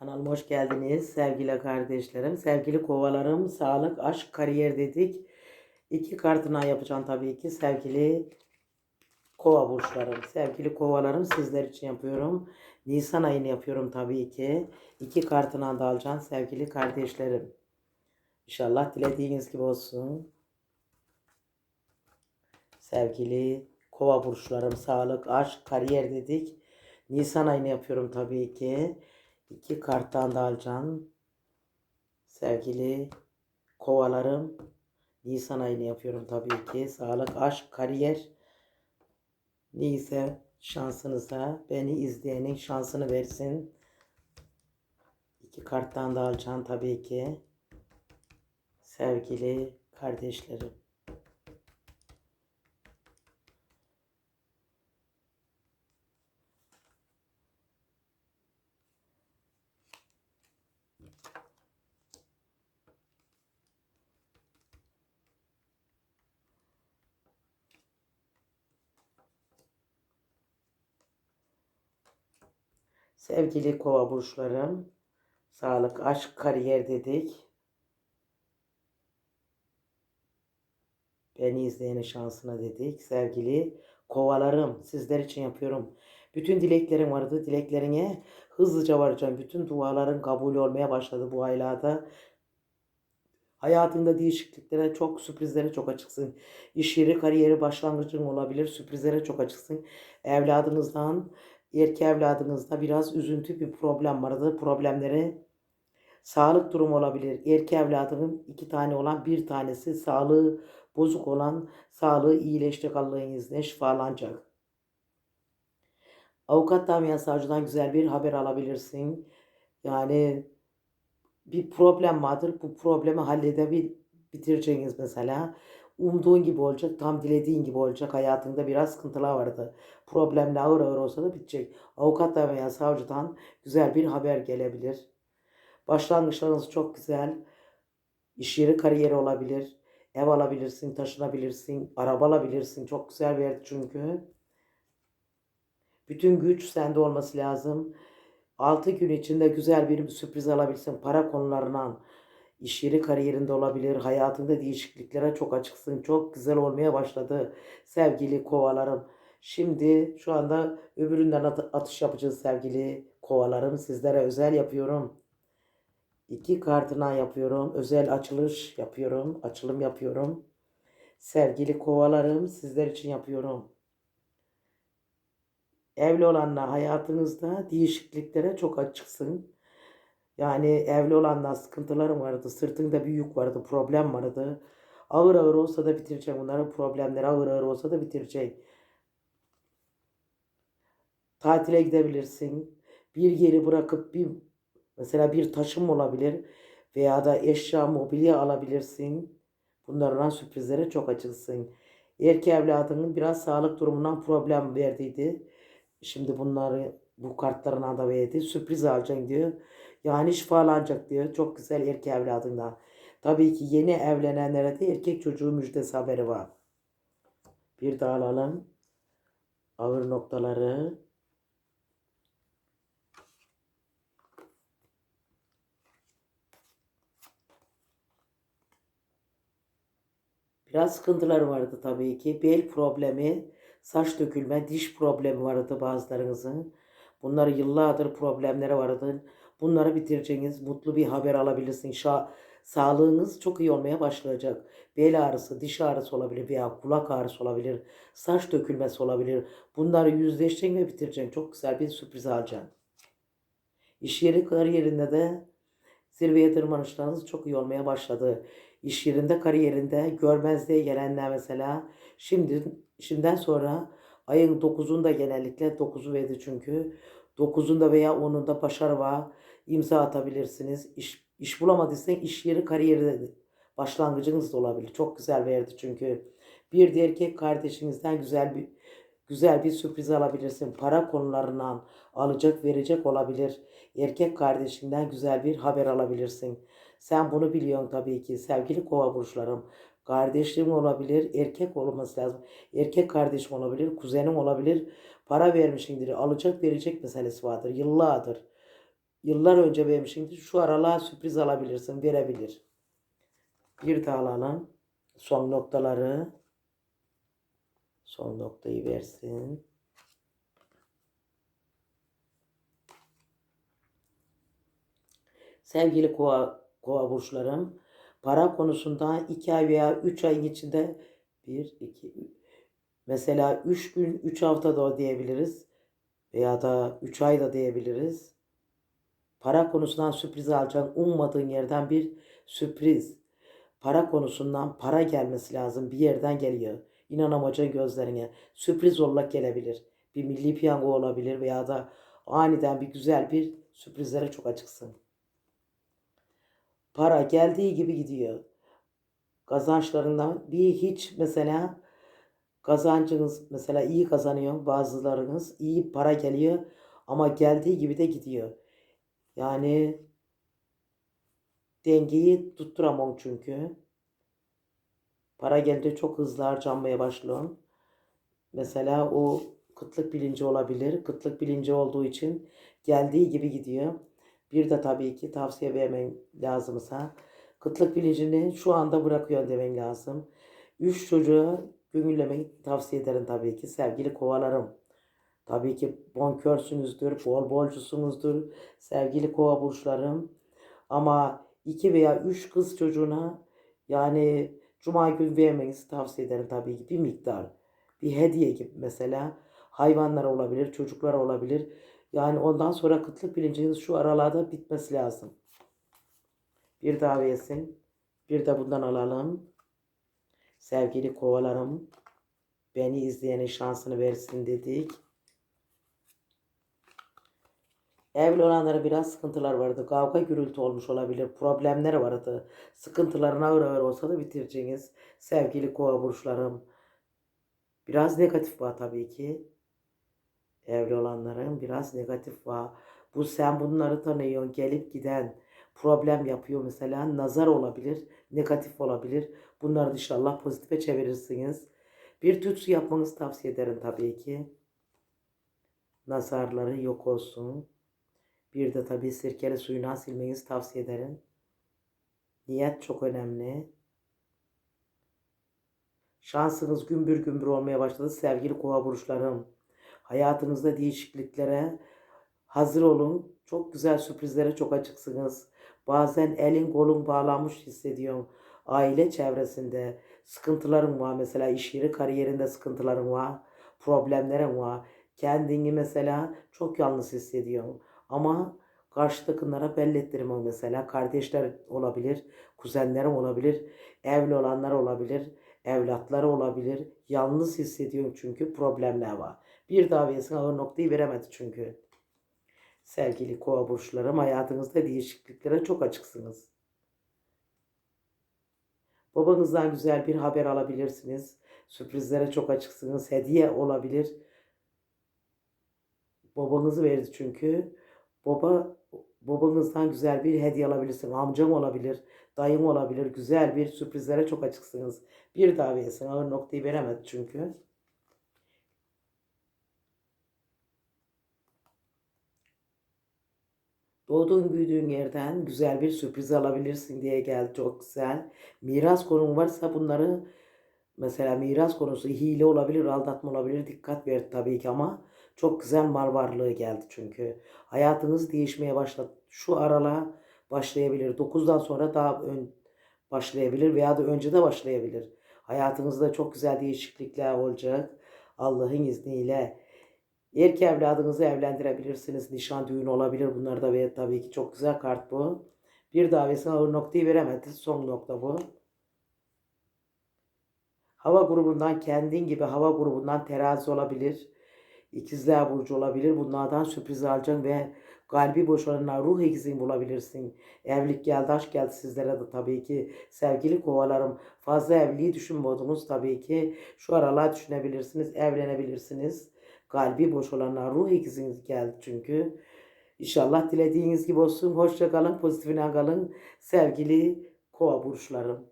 Kanalıma hoş geldiniz sevgili kardeşlerim, sevgili kovalarım, sağlık, aşk, kariyer dedik. İki kartına yapacağım tabii ki sevgili kova burçlarım. Sevgili kovalarım sizler için yapıyorum. Nisan ayını yapıyorum tabii ki. İki kartına da alacağım sevgili kardeşlerim. İnşallah dilediğiniz gibi olsun. Sevgili kova burçlarım, sağlık, aşk, kariyer dedik. Nisan ayını yapıyorum tabii ki. İki karttan da alacağım. Sevgili kovalarım. Nisan ayını yapıyorum tabii ki. Sağlık, aşk, kariyer. Neyse şansınıza beni izleyenin şansını versin. İki karttan da alacağım tabii ki. Sevgili kardeşlerim. Sevgili kova burçlarım, sağlık, aşk, kariyer dedik. Beni izleyenin şansına dedik. Sevgili kovalarım, sizler için yapıyorum. Bütün dileklerim vardı. Dileklerine hızlıca varacağım. Bütün duaların kabul olmaya başladı bu aylarda. Hayatında değişikliklere çok, sürprizlere çok açıksın. İş yeri, kariyeri, başlangıcın olabilir. Sürprizlere çok açıksın. Evladınızdan, erkek evladınızda biraz üzüntü bir problem vardı. Problemleri sağlık durumu olabilir. Erkek evladının iki tane olan bir tanesi sağlığı bozuk olan sağlığı iyileşecek Allah'ın izniyle şifalanacak. Avukattan veya savcıdan güzel bir haber alabilirsin. Yani bir problem vardır. Bu problemi halledebil bitireceğiniz mesela. Umduğun gibi olacak, tam dilediğin gibi olacak. Hayatında biraz sıkıntılar vardı. Problemle ağır ağır olsa da bitecek. Avukattan veya savcıdan güzel bir haber gelebilir. Başlangıçlarınız çok güzel. İş yeri, kariyeri olabilir. Ev alabilirsin, taşınabilirsin, araba alabilirsin. Çok güzel bir yer çünkü. Bütün güç sende olması lazım. 6 gün içinde güzel bir sürpriz alabilirsin. Para konularından, iş yeri kariyerinde olabilir. Hayatında değişikliklere çok açıksın. Çok güzel olmaya başladı sevgili kovalarım. Şimdi şu anda öbüründen at- atış yapacağız sevgili kovalarım. Sizlere özel yapıyorum. İki kartına yapıyorum. Özel açılış yapıyorum. Açılım yapıyorum. Sevgili kovalarım sizler için yapıyorum. Evli olanlar hayatınızda değişikliklere çok açıksın. Yani evli olanlar sıkıntılarım vardı. Sırtında bir yük vardı. Problem vardı. Ağır ağır olsa da bitirecek. Bunların problemleri ağır ağır olsa da bitirecek. Tatile gidebilirsin. Bir yeri bırakıp bir mesela bir taşım olabilir. Veya da eşya, mobilya alabilirsin. Bunlardan sürprizlere çok açılsın. Erkek evladının biraz sağlık durumundan problem verdiydi. Şimdi bunları bu kartlarına da verdi. Sürpriz alacaksın diyor. Yani şifalanacak diyor. Çok güzel erkek evladından. Tabii ki yeni evlenenlere de erkek çocuğu müjdesi haberi var. Bir daha alalım. Ağır noktaları. Biraz sıkıntılar vardı tabii ki. Bel problemi, saç dökülme, diş problemi vardı bazılarınızın. Bunlar yıllardır problemleri vardı. Bunları bitireceğiniz mutlu bir haber alabilirsin. Şa sağlığınız çok iyi olmaya başlayacak. Bel ağrısı, diş ağrısı olabilir veya kulak ağrısı olabilir. Saç dökülmesi olabilir. Bunları yüzleşeceksin ve bitireceksin. Çok güzel bir sürpriz alacaksın. İş yeri kariyerinde de zirveye tırmanışlarınız çok iyi olmaya başladı. İş yerinde, kariyerinde görmezliğe gelenler mesela şimdi şimdiden sonra ayın 9'unda genellikle 9'u verdi çünkü 9'unda veya 10'unda başarı var. İmza atabilirsiniz. İş, iş bulamadıysan iş yeri kariyeri başlangıcınız da olabilir. Çok güzel verdi çünkü. Bir de erkek kardeşinizden güzel bir güzel bir sürpriz alabilirsin. Para konularından alacak verecek olabilir. Erkek kardeşinden güzel bir haber alabilirsin. Sen bunu biliyorsun tabii ki sevgili kova burçlarım. Kardeşliğim olabilir, erkek olması lazım. Erkek kardeşim olabilir, kuzenim olabilir. Para vermişindir, alacak verecek meselesi vardır. Yıllardır. Yıllar önce vermişimdir. Şu aralığa sürpriz alabilirsin, verebilir. Bir de alalım. Son noktaları. Son noktayı versin. Sevgili kova, kova burçlarım, para konusunda 2 ay veya 3 ayın içinde 1, 2, mesela 3 gün, 3 hafta da diyebiliriz veya da 3 ay da diyebiliriz. Para konusundan sürpriz alacaksın. Ummadığın yerden bir sürpriz. Para konusundan para gelmesi lazım. Bir yerden geliyor. İnanamayacaksın gözlerine. Sürpriz olarak gelebilir. Bir milli piyango olabilir veya da aniden bir güzel bir sürprizlere çok açıksın. Para geldiği gibi gidiyor. Kazançlarından bir hiç mesela kazancınız mesela iyi kazanıyor bazılarınız iyi para geliyor ama geldiği gibi de gidiyor. Yani dengeyi tutturamam çünkü. Para gelince çok hızlı harcanmaya başlıyorum. Mesela o kıtlık bilinci olabilir. Kıtlık bilinci olduğu için geldiği gibi gidiyor. Bir de tabii ki tavsiye vermen lazımsa kıtlık bilincini şu anda bırakıyor demen lazım. Üç çocuğu gönüllemeyi tavsiye ederim tabii ki sevgili kovalarım. Tabii ki bonkörsünüzdür, bol bolcusunuzdur sevgili kova burçlarım. Ama iki veya üç kız çocuğuna yani cuma günü vermenizi tavsiye ederim tabii ki bir miktar. Bir hediye gibi mesela hayvanlar olabilir, çocuklar olabilir. Yani ondan sonra kıtlık bilinciniz şu aralarda bitmesi lazım. Bir daha. Bir de bundan alalım. Sevgili kovalarım. Beni izleyenin şansını versin dedik. Evli olanlara biraz sıkıntılar vardı. Kavga gürültü olmuş olabilir. Problemler vardı. Sıkıntıların ağır ağır olsa da bitireceğiniz sevgili kova burçlarım. Biraz negatif var tabii ki. Evli olanların biraz negatif var. Bu sen bunları tanıyorsun. Gelip giden problem yapıyor mesela. Nazar olabilir. Negatif olabilir. Bunları inşallah pozitife çevirirsiniz. Bir tütsü yapmanızı tavsiye ederim tabii ki. Nazarları yok olsun. Bir de tabii sirkeli suyuna silmenizi tavsiye ederim. Niyet çok önemli. Şansınız gümbür gümbür olmaya başladı sevgili kova burçlarım. Hayatınızda değişikliklere hazır olun. Çok güzel sürprizlere çok açıksınız. Bazen elin kolun bağlanmış hissediyorum. Aile çevresinde sıkıntılarım var. Mesela iş yeri kariyerinde sıkıntılarım var. Problemlerim var. Kendini mesela çok yalnız hissediyorum. Ama karşıdakilere belli ettirmem mesela. Kardeşler olabilir, kuzenlerim olabilir, evli olanlar olabilir, evlatları olabilir. Yalnız hissediyorum çünkü problemler var. Bir daviyesine ağır noktayı veremedi çünkü. Sevgili kova burçlarım hayatınızda değişikliklere çok açıksınız. Babanızdan güzel bir haber alabilirsiniz. Sürprizlere çok açıksınız. Hediye olabilir. Babanızı verdi çünkü. Baba babanızdan güzel bir hediye alabilirsin. Amcam olabilir, dayım olabilir. Güzel bir sürprizlere çok açıksınız. Bir daviyesine ağır noktayı veremedi çünkü. Doğduğun büyüdüğün yerden güzel bir sürpriz alabilirsin diye geldi çok güzel. Miras konun varsa bunları mesela miras konusu hile olabilir, aldatma olabilir. Dikkat ver tabii ki ama çok güzel mal varlığı geldi çünkü. Hayatınız değişmeye başladı. Şu arala başlayabilir. 9'dan sonra daha ön başlayabilir veya da önce de başlayabilir. Hayatınızda çok güzel değişiklikler olacak. Allah'ın izniyle. Erkek evladınızı evlendirebilirsiniz. Nişan düğün olabilir. Bunlar da ve tabii ki çok güzel kart bu. Bir davetine ağır noktayı veremedi. Son nokta bu. Hava grubundan kendin gibi hava grubundan terazi olabilir. İkizler burcu olabilir. Bunlardan sürpriz alacaksın ve kalbi boşalanlar ruh ikizin bulabilirsin. Evlilik geldi, aşk geldi sizlere de tabii ki. Sevgili kovalarım fazla evliliği düşünmüyordunuz tabii ki. Şu aralar düşünebilirsiniz, evlenebilirsiniz. Kalbi boş olanlar ruh ikiziniz geldi çünkü. İnşallah dilediğiniz gibi olsun. Hoşça kalın, pozitifine kalın. Sevgili kova burçlarım.